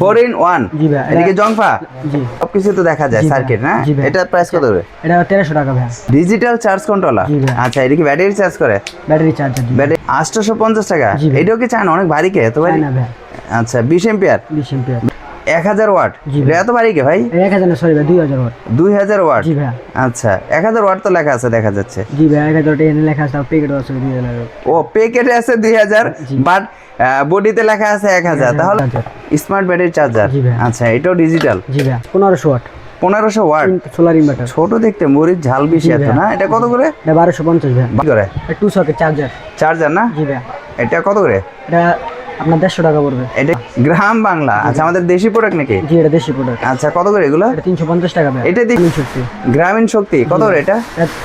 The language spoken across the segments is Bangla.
Four in one. এদিকে জংফা? সবকিছু তো দেখা যায় সার্কিট না? এটা প্রাইস কত করে? এটা তেরোশো টাকা ভাই। Digital charge controller. আচ্ছা এদিকে ব্যাটারি চার্জ করে? ব্যাটারি চার্জার জি ব্যাটারি আটশোশো পঞ্চাশ টাকা। এটাও কি চান অনেক ভারী কে? না ভাই। আচ্ছা বিশ এম্পিয়ার বিশ এম্পিয়ার এক হাজার ওয়াট। এত ভারী কে ভাই? এক হাজার সরি ভাই দুই হাজার ওয়াট। দুই হাজার ওয়াট? আচ্ছা এক হাজার ওয়াট তো লেখা আছে দেখা যাচ্ছে। জি ভাই এক হাজার লেখা আছে প্যাকেট আছে দুই হাজার। ও প্যাকেটে আছে দুই হাজার বাট বডিতে লেখা আছে এক হাজার। তাহলে স্মার্ট ব্যাটারি চার্জার আচ্ছা এটাও ডিজিটাল জি ভাই পনেরোশো ওয়াট। পনেরোশো ওয়াট? সোলার ইনভার্টার ছোট দেখতে মরিচ ঝাল বেশি এত না? এটা কত করে? বারোশো পঞ্চাশ ভাই। করে? টু সকেট চার্জার চার্জার না? জি ভাই। এটা কত করে? এটা আপনার দেড়শো টাকা পড়বে। এটা গ্রাম বাংলা। আচ্ছা আমাদের দেশি প্রোডাক্ট নাকি? জি এটা দেশি প্রোডাক্ট আচ্ছা কত করে এগুলো? তিনশো পঞ্চাশ টাকা এটা দি- শক্তি। গ্রামীণ শক্তি। কত করে এটা?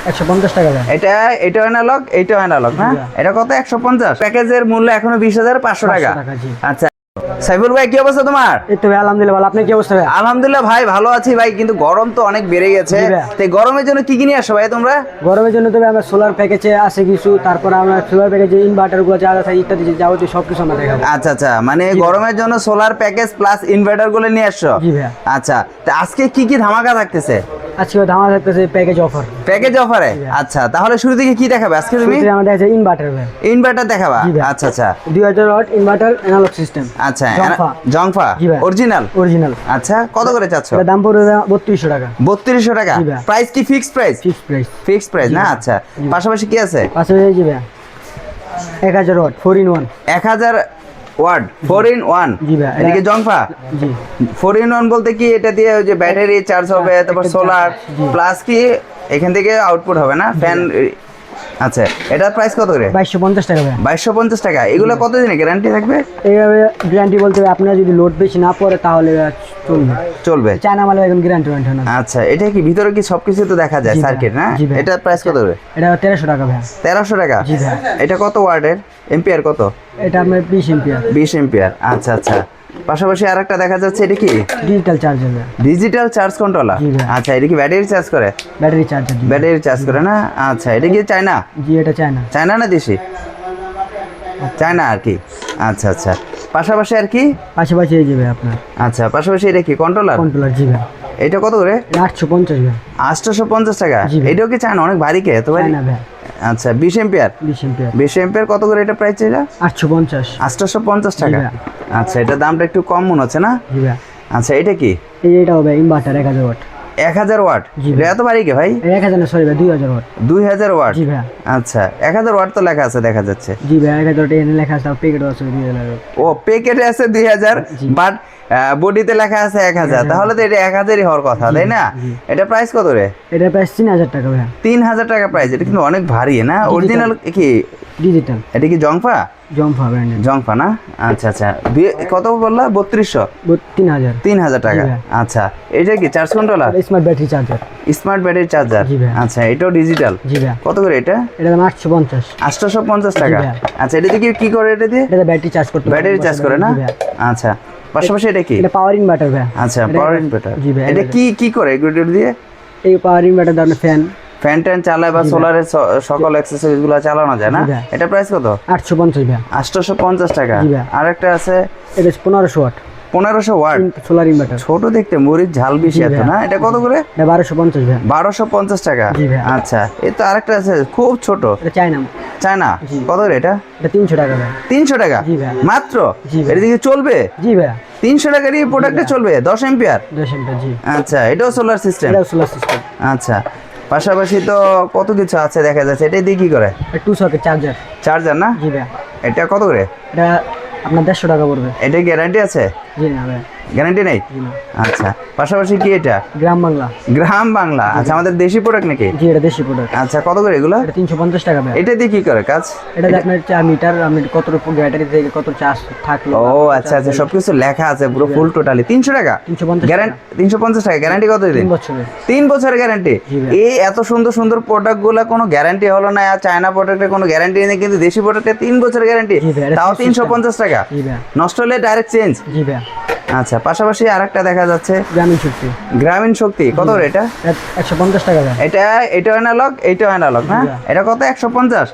একশো পঞ্চাশ টাকা দেয় এটা এটা অ্যানালগ এটা অ্যানালগ না। এটা কত? একশো পঞ্চাশ। প্যাকেজের মূল্য এখনও বিশ হাজার পাঁচশো টাকা। আচ্ছা। সাইফুল ভাই কি অবস্থা তোমার? এই তো ভাই আলহামদুলিল্লাহ ভালো। আপনি কি অবস্থা ভাই? আলহামদুলিল্লাহ ভাই ভালো আছি ভাই কিন্তু গরম তো অনেক বেড়ে গেছে। জি ভাই। তো গরমের জন্য কি কি নিয়ে আসো ভাই তোমরা? গরমের জন্য তবে আমরা সোলার প্যাকেজে আছে কিছু তারপর আমরা সোলার প্যাকেজে ইনভার্টারগুলো যা আছে ইত্যাদি যে যাবতীয় সব কিছু আমরা দেখাবো। আচ্ছা আচ্ছা মানে গরমের জন্য সোলার প্যাকেজ প্লাস ইনভার্টারগুলো নিয়ে আসছো। আচ্ছা তো আজকে কি কি ধামাকা থাকতেছে? আজকে ধামাকা থাকতেছে প্যাকেজ অফার প্যাকেজ অফারে আচ্ছা তাহলে শুরু থেকে কি দেখাবে আজকে তুমি? আমাদের ইনভার্টার ভাই। ইনভার্টার দেখাবা? আচ্ছা আচ্ছা। দুই হাজার ওয়াট ইনভার্টার অ্যানালগ সিস্টেম আচ্ছা জংফা। জংফা? অরিজিনাল অরিজিনাল আচ্ছা কত করে চাচ্ছ? দাম পড়বে টাকা। প্রাইস কি fixed price fix price fixed price না আচ্ছা। পাশাপাশি কি আছে? পাশাপাশি জি ভাই। Watt in four in one এদিকে জংফা? ফোর ইন ওয়ান বলতে কি এটা দিয়ে ওই যে ব্যাটারি চার্জ হবে তারপর সোলার প্লাস কি এখান থেকে আউটপুট হবে না? ফ্যান আচ্ছা এটার প্রাইস কত করে? বাইশশো পঞ্চাশ টাকা ভাই বাইশশো পঞ্চাশ টাকা। এগুলো কতদিনে গ্যারান্টি থাকবে? এইভাবে গ্যারান্টি বলতে আপনার যদি লোড বেশি না পড়ে তাহলে চলবে। চলবে। চায়না মালে এখন গ্যারান্টি ওয়ারেন্টি না। আচ্ছা এটা কি ভিতরে কি সবকিছু তো দেখা যায় সার্কিট না? জি ভাই। এটা প্রাইস কত করে? এটা তেরোশো টাকা ভাই তেরোশো টাকা? জি ভাই। এটা কত ওয়ার্ডের এম্পিয়ার কত? এটা আপনার বিশ এম্পিয়ার বিশ এম্পিয়ার আচ্ছা আচ্ছা। পাশাপাশি আর একটা দেখা যাচ্ছে এটা কি? Digital charger digital charge controller আচ্ছা এটা কি ব্যাটারি চার্জ করে? ব্যাটারি চার্জার জি ব্যাটারি চার্জ করে না? আচ্ছা এটা কি চায়না জি এটা চায়না চায়না না দেশি? চায়না আর কি। আচ্ছা আচ্ছা। পাশাপাশি আর কি? পাশাপাশি এই যাবে আপনার। আচ্ছা পাশাপাশি এটা কি কন্ট্রোলার কন্ট্রোলার জি ভাই এটা কত করে? আটশো পঞ্চাশ আটশোশো পঞ্চাশ টাকা। এটাও কি চায়না অনেক ভারী কে তো ভাই চায়না ভাই আচ্ছা বিশ এম্পিয়ার? বিশ এম্পিয়ার। বিশ এম্পিয়ার কত করে এটা প্রাইস এটা আটশো পঞ্চাশ। আটশোশো পঞ্চাশ টাকা আচ্ছা এটার দামটা একটু কম মনে হচ্ছে না? জি ভাই। আচ্ছা এটা কি? এটা হবে ইনভার্টার এক হাজার ওয়াট। এক হাজার ওয়াট? জি এটা এত ভারী কে ভাই? এক হাজার না সরি ভাই দুই হাজার ওয়াট। দুই হাজার ওয়াট? জি ভাই। আচ্ছা এক হাজার ওয়াট তো লেখা আছে দেখা যাচ্ছে। জি ভাই এক হাজার ওয়াট এনে লেখা আছে প্যাকেট আছে দুই হাজার ও প্যাকেটে আছে দুই হাজার বাট বডিতে লেখা আছে এক হাজার। তাহলে তো এটা এক হাজারই হওয়ার কথা তাই না? এটা প্রাইস কত রে? এটা প্রাইস তিন হাজার টাকা ভাই তিন হাজার টাকা প্রাইস এটা কিন্তু অনেক ভারী না? অরিজিনাল কি? ডিজিটাল এটা কি জংফা? জম্পা ব্র্যান্ডের জংফা না? আচ্ছা আচ্ছা। কত বললা? বত্রিশশো? তিন হাজার। তিন হাজার টাকা। আচ্ছা এটা কি charge controller smart battery charger smart battery charger জি ভাই। আচ্ছা এটাও ডিজিটাল জি ভাই কত করে এটা? এটা দাম আটশো পঞ্চাশ। আটশোশো পঞ্চাশ টাকা। আচ্ছা এটা দিয়ে কি করে এটা দিয়ে? এটা ব্যাটারি চার্জ করতে ব্যাটারি চার্জ করে না? আচ্ছা। পাশাপাশি এটা কি? এটা পাওয়ার ইনভার্টার ভাই আচ্ছা পাওয়ার ইনভার্টার জি ভাই এটা কি কি করে এগুলো দিয়ে? এই পাওয়ার ইনভার্টার ধরনের ফ্যান ফ্যান ট্যান চালায় বা সোলারের সকল এক্সারসাইজগুলো চালানো যায় না? এটা প্রাইস কত? আটশো পঞ্চাশ ভাই আটশোশো পঞ্চাশ টাকা আর একটা আছে? এটা পনেরোশো ওয়াট। পনেরোশো ওয়াট। সোলার ইনভার্টার ছোট দেখতে মরিচ ঝাল বেশি এত না? এটা কত করে? বারোশো পঞ্চাশ বারোশো পঞ্চাশ টাকা। আচ্ছা এই তো আরেকটা আছে খুব ছোট। চায়না। চায়না? কত করে এটা? তিনশো টাকা তিনশো টাকা? মাত্র? এটা দিকে চলবে? জি ভাই তিনশো টাকার এই প্রোডাক্টে চলবে? দশ এম্পিয়ার দশ এমপি জি। আচ্ছা এটাও সোলার সিস্টেম সোলার সিস্টেম আচ্ছা পাশাপাশি তো কত কিছু আছে দেখা যাচ্ছে। এটা দিয়ে কি করে? টু সকেট চার্জার চার্জার না? জি ভাই এটা কত করে? এটা আপনার দেড়শো টাকা পড়বে। এটা গ্যারান্টি আছে? জি না ভাই গ্যারান্টি নেই? আচ্ছা পাশাপাশি কি এটা? গ্রাম বাংলা। গ্রাম বাংলা। আচ্ছা আমাদের দেশি প্রোডাক্ট নাকি? জি এটা দেশি প্রোডাক্ট আচ্ছা কত করে এগুলো? এটা তিনশো পঞ্চাশ টাকা ভাই এটা দিয়ে কি করে কাজ? এটা আপনার চার মিটার আমি কত কতটুকু ব্যাটারি থেকে কত চার্জ থাকল ও আচ্ছা আচ্ছা সবকিছু লেখা আছে পুরো ফুল টোটালি তিনশো টাকা? তিনশো পঞ্চাশ গ্যারান্টি তিনশো পঞ্চাশ টাকা গ্যারান্টি কত দিন তিন বছরের। তিন বছরের গ্যারান্টি এই এত সুন্দর সুন্দর প্রোডাক্টগুলো কোনো গ্যারান্টি হলো না আর চায়না প্রোডাক্টে কোনো গ্যারান্টি নেই কিন্তু দেশি প্রোডাক্টে তিন বছরের গ্যারান্টি তাও system। তিনশো পঞ্চাশ টাকা? জি ভাই। নষ্ট হলে ডাইরেক্ট চেঞ্জ জি ভাই। আচ্ছা পাশাপাশি আরেকটা দেখা যাচ্ছে। গ্রামীণ শক্তি। গ্রামীণ শক্তি কত করে এটা? একশো পঞ্চাশ টাকা এটা এটা অ্যানালগ এটা অ্যানালগ না? এটা কত? একশো পঞ্চাশ?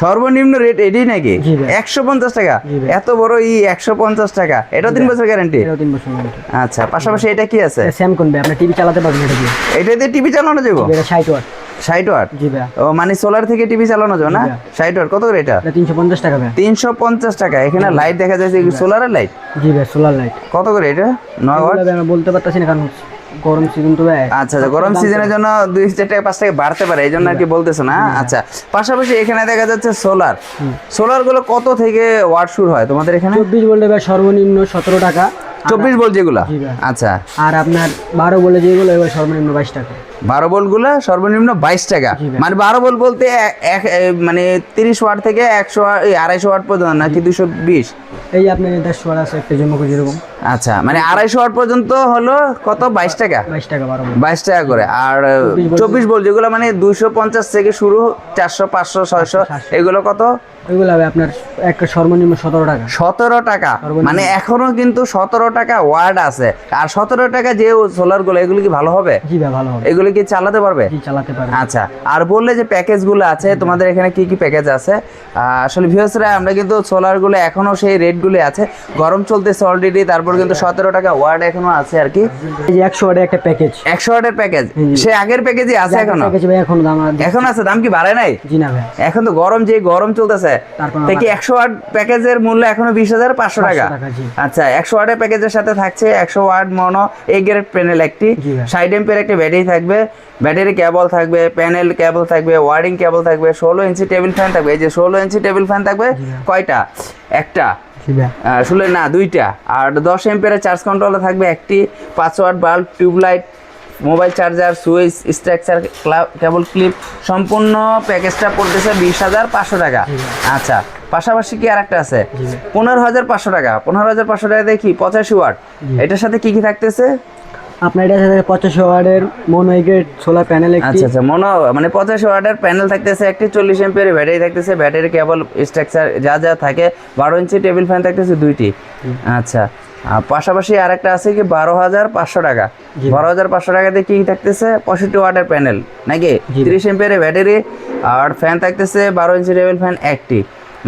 সর্বনিম্ন রেট এটাই নাকি। একশো পঞ্চাশ টাকা? এত বড় ই একশো পঞ্চাশ টাকা। এটা তিন বছর গ্যারান্টি তিন বছর। আচ্ছা পাশাপাশি এটা কি আছে? এটা স্যামকন ভাই আপনি টিভি চালাতে পারবেন এটা দিয়ে। এটা দিয়ে টিভি চালানো যাব? এটা ষাট ওয়াট ষাট ওয়াট? জি ভাই ও মানে সোলার থেকে টিভি চালানো যাবে না? জি ভাই। ষাট ওয়াট কত করে এটা? এটা তিনশো পঞ্চাশ টাকা ভাই তিনশো পঞ্চাশ টাকা। এখানে লাইট দেখা যাচ্ছে সোলারের লাইট জি ভাই সোলার লাইট কত করে এটা? 9 ওয়াট? আমি বলতে পারতাছি না কারণ গরম সিজন তো আচ্ছা আচ্ছা গরম সিজনের জন্য দুই চার টাকা পাঁচ টাকা বাড়তে পারে এই জন্য আর কি বলতেছো না? আচ্ছা পাশাপাশি এখানে দেখা যাচ্ছে সোলার সোলারগুলো কত থেকে ওয়াট শুরু হয় তোমাদের এখানে? চব্বিশ বলতে ভাই সর্বনিম্ন সতেরো টাকা। চব্বিশ ভোল্ট যেগুলা? আচ্ছা। আর আপনার বারো বলে যেগুলো এগুলো সর্বনিম্ন বাইশ টাকা। বারো ভোল্টগুলা সর্বনিম্ন বাইশ টাকা? মানে বারো ভোল্ট বলতে এক মানে তিরিশ ওয়াট থেকে একশো আড়াইশো ওয়াট পর্যন্ত নাকি দুশো বিশ? এই আপনার দেড়শো ওয়াট আছে একটা জমকো যেরকম আচ্ছা মানে আড়াইশো ওয়াট পর্যন্ত হলো কত? বাইশ টাকা? বাইশ টাকা বাইশ টাকা করে। আর চব্বিশ বল। যেগুলো মানে দুইশো পঞ্চাশ থেকে শুরু চারশো পাঁচশো ছয়শো এগুলো কত? ওইগুলো হবে আপনার একটা সর্বনিম্ন সতেরো টাকা। সতেরো টাকা। মানে এখনও কিন্তু সতেরো টাকা ওয়ার্ড আছে। আর সতেরো টাকা যে সোলারগুলো এগুলো কি ভালো হবে? জি ভালো হবে। এগুলো কি চালাতে পারবে? চালাতে আচ্ছা আর বললে যে প্যাকেজগুলো আছে তোমাদের এখানে কি কি প্যাকেজ আছে? আসলে ভিউসরা আমরা কিন্তু সোলারগুলো এখনও সেই রেটগুলো আছে। গরম চলতেছে অলরেডি তারপর কিন্তু সতেরো টাকা ওয়ার্ড এখনও আছে আর কি। একশো ওয়াটের একটা প্যাকেজ একশো ওয়াটের প্যাকেজ সে আগের প্যাকেজই আছে এখনও? এখন দাম এখন আছে? দাম কি বাড়ে নাই? জি না ভাই। এখন তো গরম যে গরম চলতেছে তারপর থেকে একশো ওয়াট প্যাকেজের মূল্য এখনও বিশ হাজার পাঁচশো টাকা? টাকা, আচ্ছা একশো ওয়াটের প্যাকেজের সাথে থাকছে একশো watt mono A grade panel একটি। সাইড এম্পের একটা ব্যাটারি থাকবে। ব্যাটারি কেবল থাকবে প্যানেল কেবল থাকবে ওয়ারিং কেবল থাকবে ষোলো ইঞ্চি টেবিল ফ্যান থাকবে। এই যে ষোলো ইঞ্চি টেবিল ফ্যান থাকবে কয়টা? একটা। ভাই না দুইটা। আর দশ এম্পের চার্জ কন্ট্রোলে থাকবে একটি password bulb tubelight mobile charger switch structure cable clip সম্পূর্ণ প্যাকেজটা পড়তেছে বিশ হাজার পাঁচশো টাকা। আচ্ছা পাশাপাশি কি আর একটা আছে পনেরো হাজার পাঁচশো টাকা। পনেরো হাজার পাঁচশো টাকা দেখি পঁচাশি ওয়াট। এটার সাথে কি কি থাকতেছে? আপনার এটা সাথে পঁচাশি ওয়াটের মনোইগ্রেড সোলার প্যানেল একটি। আচ্ছা আচ্ছা মনে মানে পঁচাশি ওয়াটের প্যানেল থাকতেছে একটি চল্লিশ এম্পিয়ার ব্যাটারি থাকতেছে ব্যাটারি কেবল স্ট্রাকচার যা যা থাকে বারো ইঞ্চি টেবিল ফ্যান থাকতেছে দুইটি। আচ্ছা আর পাশাপাশি আরেকটা আছে কি বারো হাজার পাঁচশো টাকা। বারো হাজার পাঁচশো টাকাতে কি থাকতেছে পঁয়ষট্টি ওয়াটের প্যানেল নাকি? তিরিশ এম্পিয়ারের ব্যাটারি আর ফ্যান থাকতেছে বারো ইঞ্চি টেবিল ফ্যান একটি।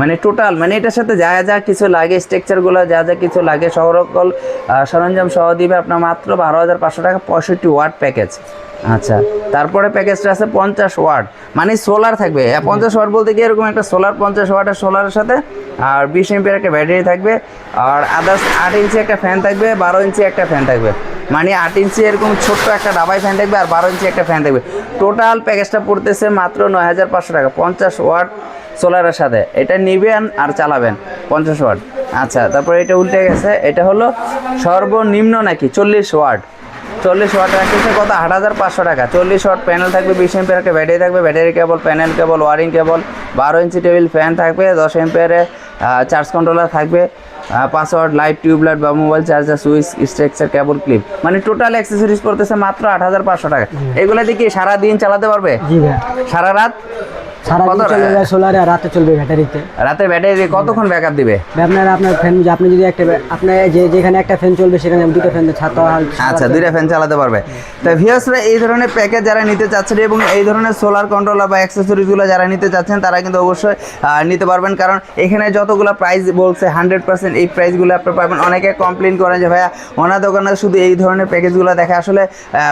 মানে টোটাল মানে এটার সাথে যা যা কিছু লাগে স্ট্রাকচারগুলো যা যা কিছু লাগে সকল সরঞ্জাম সহ দিবে আপনার মাত্র বারো হাজার পাঁচশো টাকা পঁয়ষট্টি ওয়াট প্যাকেজ আচ্ছা তারপরে প্যাকেজটা আছে পঞ্চাশ ওয়াট মানে সোলার থাকবে। পঞ্চাশ ওয়াট বলতে কি এরকম একটা সোলার পঞ্চাশ ওয়াটের সোলারের সাথে, আর বিশ এমপির একটা ব্যাটারি থাকবে, আর আদার্স আট ইঞ্চি একটা ফ্যান থাকবে, বারো ইঞ্চি একটা ফ্যান থাকবে। মানে আট ইঞ্চি এরকম ছোট্ট একটা ডাবাই ফ্যান থাকবে, আর বারো ইঞ্চি একটা ফ্যান থাকবে। টোটাল প্যাকেজটা পড়তেছে মাত্র নয় হাজার পাঁচশো টাকা, পঞ্চাশ ওয়াট সোলারের সাথে। এটা নিবেন আর চালাবেন পঞ্চাশ ওয়াট। আচ্ছা তারপরে এটা উল্টে গেছে এটা হলো সর্বনিম্ন নাকি চল্লিশ ওয়াট? চল্লিশ ওয়াট রাখতেছে কত? আট হাজার পাঁচশো টাকা। চল্লিশ ওয়াট প্যানেল থাকবে বিশ এম্পিয়ার একটা ব্যাটারি থাকবে battery cable panel cable wiring cable বারো ইঞ্চি টেবিল ফ্যান থাকবে দশ এম্পিয়ারে চার্জ কন্ট্রোলার থাকবে পাঁচ ওয়াট লাইট টিউবলাইট বা mobile charger switch structure cable clip মানে টোটাল অ্যাক্সেসরিজ পড়তেছে মাত্র আট হাজার পাঁচশো টাকা। এগুলো দিয়ে কি সারা দিন চালাতে পারবে? সারা রাত? সারাদিন সোলারে আর রাতে চলবে ব্যাটারিতে। রাতে ব্যাটারি কতক্ষণ ব্যাকআপ দিবে? আপনার আপনার ফ্যান আপনি যদি একটা আপনার যে যেখানে একটা ফ্যান চলবে সেখানে দুটো ফ্যান ছাতা আচ্ছা দুইটা ফ্যান চালাতে পারবে। তো ভিউয়ার্সরা এই ধরনের প্যাকেজ যারা নিতে চাচ্ছেন এবং এই ধরনের সোলার কন্ট্রোলার বা অ্যাক্সেসরিজগুলো যারা নিতে চাচ্ছেন তারা কিন্তু অবশ্যই নিতে পারবেন। কারণ এখানে যতগুলো প্রাইস বলছে হান্ড্রেড পার্সেন্ট এই প্রাইসগুলো আপনি পাবেন। অনেকে কমপ্লেন করেন যে ভাইয়া ওনার দোকানে শুধু এই ধরনের প্যাকেজগুলো দেখে। আসলে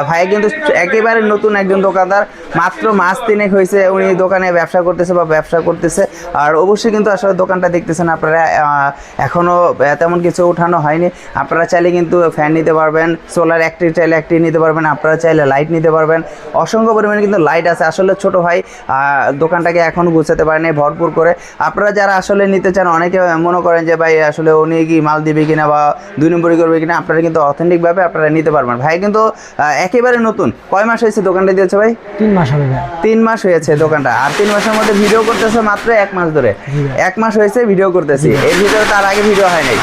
ভাইয়া কিন্তু একেবারে নতুন একজন দোকানদার। মাত্র মাস তিনেক হয়েছে উনি দোকানে ব্যবসা করতেছে বা ব্যবসা করতেছে। আর অবশ্যই কিন্তু আসলে দোকানটা দেখতেছেন আপনারা আহ, এখনও আহ, তেমন কিছু উঠানো হয়নি। আপনারা চাইলে কিন্তু ফ্যান নিতে পারবেন সোলার একটি চাইলে একটি নিতে পারবেন আপনারা চাইলে লাইট নিতে পারবেন। অসংখ্য পরিমাণে কিন্তু লাইট আছে আসলে ছোট ভাই দোকানটাকে এখনও গুছাতে পারেনি ভরপুর করে। আপনারা যারা আসলে নিতে চান অনেকে মনে করেন যে ভাই আসলে উনি কি মাল দিবে কিনা বা দুই নম্বরই করবে কিনা আপনারা কিন্তু অথেন্টিকভাবে আপনারা নিতে পারবেন। ভাই কিন্তু একেবারে নতুন। কয় মাস হয়েছে দোকানটা দিয়েছে ভাই? তিন মাস হবে তিন মাস হয়েছে দোকানটা। আর তিন মাসের মধ্যে ভিডিও করতেছে মাত্র এক মাস ধরে। এক মাস হয়েছে ভিডিও করতেছি। এর ভিতরে তার আগে ভিডিও হয় নাই।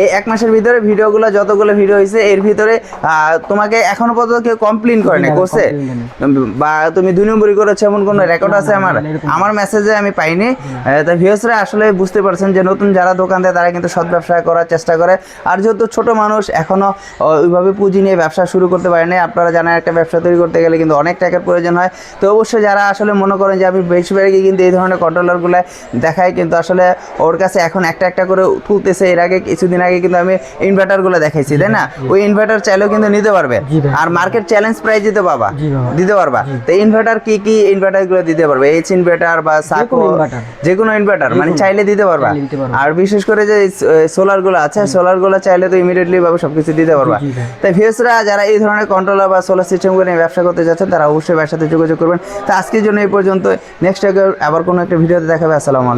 এই এক মাসের ভিতরে ভিডিওগুলো যতগুলো ভিডিও হয়েছে এর ভিতরে তোমাকে এখনও পর্যন্ত কেউ কমপ্লেন করে না না, করছে? বা তুমি দুই নম্বরই করেছ এমন কোনো রেকর্ড আছে আমার? আমার মেসেজে আমি পাইনি। তা ভিউসরা আসলে বুঝতে পারছেন যে নতুন যারা দোকান দেয় তারা কিন্তু সৎ ব্যবসা করার চেষ্টা করে। আর যেহেতু ছোট মানুষ এখনও আহ, ওইভাবে পুঁজি নিয়ে ব্যবসা শুরু করতে পারেনি আপনারা জানেন একটা ব্যবসা তৈরি করতে গেলে কিন্তু অনেক টাকার প্রয়োজন হয়। তো অবশ্যই যারা আসলে মনে করেন যে আমি বেশিরভাগই কিন্তু এই ধরনের কন্ট্রোলারগুলো দেখায় কিন্তু আসলে ওর কাছে এখন একটা একটা করে তুলতেছে। এর আগে কিছুদিন আগে কিন্তু আমি ইনভার্টারগুলো দেখাইছি তাই না? ওই ইনভার্টার চাইলেও কিন্তু নিতে পারবে। আর মার্কেট চ্যালেঞ্জ প্রাইস দিতে পাবা দিতে পারবা। তো ইনভার্টার কি কি ইনভার্টারগুলো দিতে পারবে? এইচ ইনভার্টার বা সাকো যে কোনো ইনভার্টার মানে চাইলে দিতে পারবা। আর বিশেষ করে যে সোলারগুলো আছে সোলারগুলো চাইলে তো ইমিডিয়েটলি ভাবে সবকিছু দিতে পারবা। তাই ভিউসরা যারা এই ধরনের কন্ট্রোলার বা সোলার সিস্টেমগুলো নিয়ে ব্যবসা করতে যাচ্ছেন তারা অবশ্যই ব্যবসার সাথে যোগাযোগ করবেন। তো আজকের জন্য এই পর্যন্ত। নেক্সট আবার কোনো একটা ভিডিওতে দেখাবে। আসসালামু আলাইকুম।